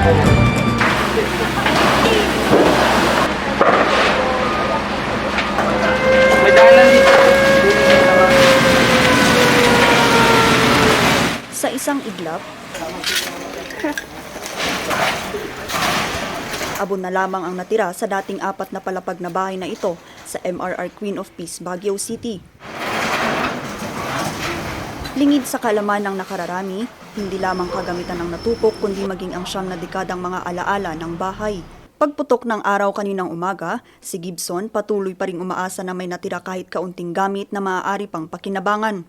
Sa isang iglap, abon na lamang ang natira sa dating apat na palapag na bahay na ito sa MRR Queen of Peace, Baguio City. Lingid sa kalaman ng nakararami, hindi lamang kagamitan ng natupok kundi maging ang siyam na dekadang mga alaala ng bahay. Pagputok ng araw kaninang umaga, si Gibson patuloy pa rin umaasa na may natira kahit kaunting gamit na maaari pang pakinabangan.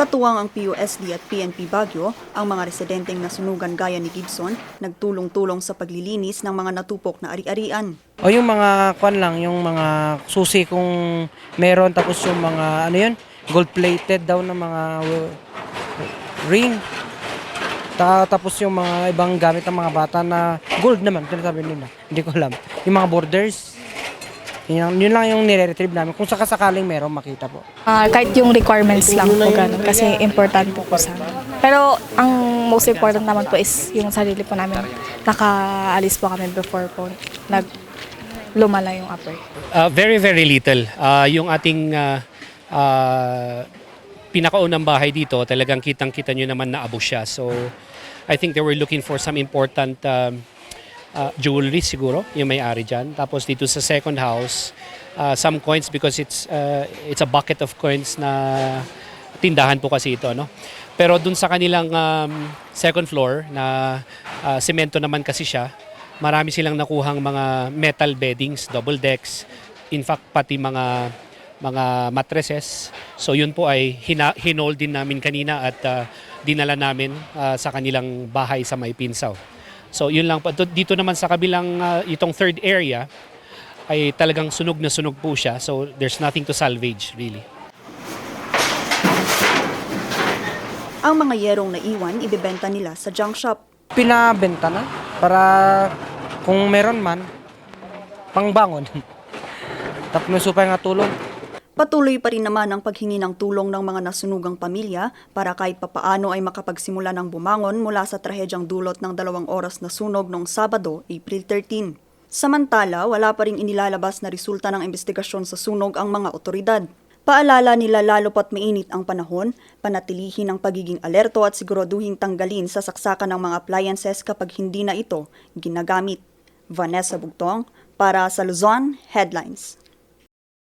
Katuwang ang PUSD at PNP Baguio, ang mga residenteng nasunugan gaya ni Gibson, nagtulong-tulong sa paglilinis ng mga natupok na ari-arian. O yung mga kwan lang, yung mga susi kung meron tapos yung mga ano yun, gold plated daw na mga uh, ring. Ta tapos yung mga ibang gamit ng mga bata na gold naman, sinasabi nila. Hindi ko alam. Yung mga borders. Yun, yun lang yung nire-retrieve namin. Kung sakasakaling meron, makita po. Ah, kahit yung requirements lang po ganun kasi importante po sa amin. Pero ang most important naman po is yung sarili po namin. Nakaalis po kami before po nag lumala yung upper. Uh, very, very little. Uh, yung ating uh, uh, pinakaunang bahay dito, talagang kitang-kita nyo naman na abo siya. So, I think they were looking for some important um, uh, jewelry siguro, yung may-ari dyan. Tapos dito sa second house, uh, some coins because it's uh, it's a bucket of coins na tindahan po kasi ito, no? Pero dun sa kanilang um, second floor na uh, semento naman kasi siya, marami silang nakuhang mga metal beddings, double decks, in fact pati mga mga mattresses. So yun po ay hina, hinold din namin kanina at uh, dinala namin uh, sa kanilang bahay sa May Pinsaw. So yun lang po. Dito naman sa kabilang uh, itong third area ay talagang sunog na sunog po siya. So there's nothing to salvage really. Ang mga yerong naiwan, ibebenta nila sa junk shop. Pinabenta na para kung meron man, pangbangon. Tapos supay nga tulong. Patuloy pa rin naman ang paghingi ng tulong ng mga nasunugang pamilya para kahit papaano ay makapagsimula ng bumangon mula sa trahedyang dulot ng dalawang oras na sunog noong Sabado, April 13. Samantala, wala pa rin inilalabas na resulta ng investigasyon sa sunog ang mga otoridad. Paalala nila lalo pat mainit ang panahon, panatilihin ang pagiging alerto at siguraduhin tanggalin sa saksakan ng mga appliances kapag hindi na ito ginagamit. Vanessa Bugtong para sa Luzon Headlines.